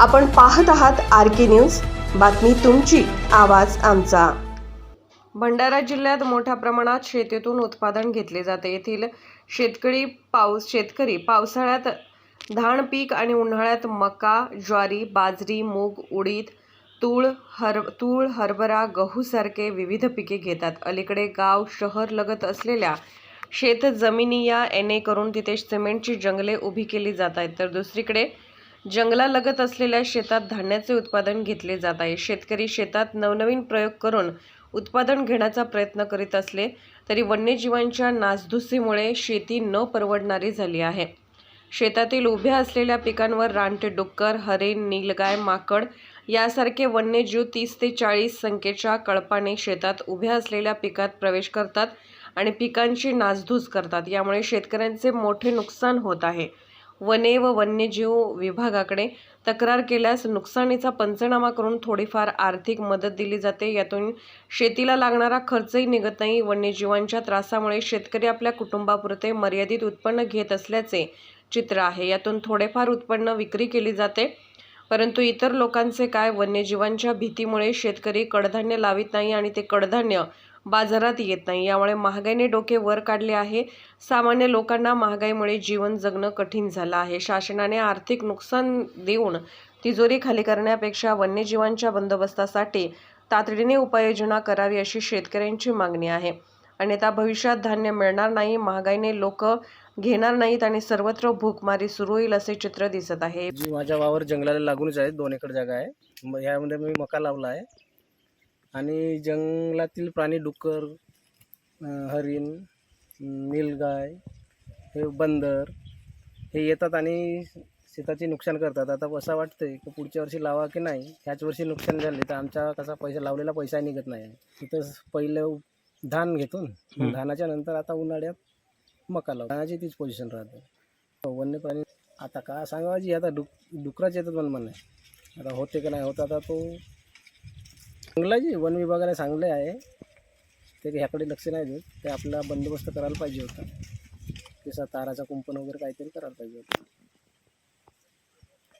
आपण पाहत आहात आर के न्यूज. बातमी तुमची आवाज आमचा. भंडारा जिल्ह्यात मोठ्या प्रमाणात शेतीतून उत्पादन घेतले जाते. येथील शेतकरी पाऊस शेतकरी पावसाळ्यात धान पीक आणि उन्हाळ्यात मका ज्वारी बाजरी मूग उडीद तूळ हर तूळ हरभरा गहूसारखे विविध पिके घेतात. अलीकडे गाव शहर लगत असलेल्या शेत जमिनी या एन ए करून तिथे सिमेंटची जंगले उभी केली जात आहेत. तर दुसरीकडे जंगलालगत असलेल्या शेतात धान्याचे उत्पादन घेतले जात आहे. शेतकरी शेतात नवनवीन प्रयोग करून उत्पादन घेण्याचा प्रयत्न करीत असले तरी वन्यजीवांच्या नासधुसीमुळे शेती न परवडणारी झाली आहे. शेतातील उभ्या असलेल्या पिकांवर रानटे डुक्कर हरिण नीलगाय माकड यासारखे वन्यजीव तीस ते चाळीस संख्येच्या कळपाने शेतात उभ्या असलेल्या पिकात प्रवेश करतात आणि पिकांची नासधूस करतात. यामुळे शेतकऱ्यांचे मोठे नुकसान होत आहे. वने व वन्यजीव विभागाकडे तक्रार केल्यास नुकसानीचा पंचनामा करून थोडीफार आर्थिक मदत दिली जाते. यातून शेतीला लागणारा खर्चही निघत नाही. वन्यजीवांच्या त्रासामुळे शेतकरी आपल्या कुटुंबापुरते मर्यादित उत्पन्न घेत असल्याचे चित्र आहे. यातून थोडेफार उत्पन्न विक्री केली जाते. परंतु इतर लोकांचे काय? वन्यजीवांच्या भीतीमुळे शेतकरी कडधान्य लावित नाही आणि ते कडधान्य बाजारात येत नाही. यामुळे महागाईने डोके वर काढले आहे. सामान्य लोकांना महागाईमुळे जीवन जगणं कठीण झालं आहे. शासनाने आर्थिक नुकसान देऊन तिजोरी खाली करण्यापेक्षा वन्यजीवांच्या बंदोबस्तासाठी तातडीने उपाययोजना करावी अशी शेतकऱ्यांची मागणी आहे. अन्यथा भविष्यात धान्य मिळणार नाही महागाईने लोक घेणार नाहीत आणि सर्वत्र भूकमारी सुरू होईल असे चित्र दिसत आहे. माझ्या वावर जंगलाला लागूनच आहे दोन एकर जागा आहे. यामध्ये मी मका लावला आहे. आणि जंगलातील प्राणी डुक्कर हरिण नीलगाय हे बंदर हे येतात आणि शेताचे नुकसान करतात. आता असं वाटतंय की पुढच्या वर्षी लावा की नाही ह्याच वर्षी नुकसान झाले तर आमचा कसा पैसा लावलेला पैसा निघत नाही. आहे तिथं पहिलं धान घेतो धानाच्या नंतर आता उन्हाळ्यात मका लावतो. धानाची तीच पोझिशन राहते. वन्य प्राणी आता का सांगावाची आता डुक डुकराच येतात पण म्हणणं आहे. आता होते का नाही होत आता तो चांगलाची वन विभागाला चांगलं आहे. ते ह्याकडे लक्ष नाही देत. ते आपला बंदोबस्त करायला पाहिजे होता. तसा ताराचा कुंपण वगैरे काहीतरी करायला पाहिजे होतं.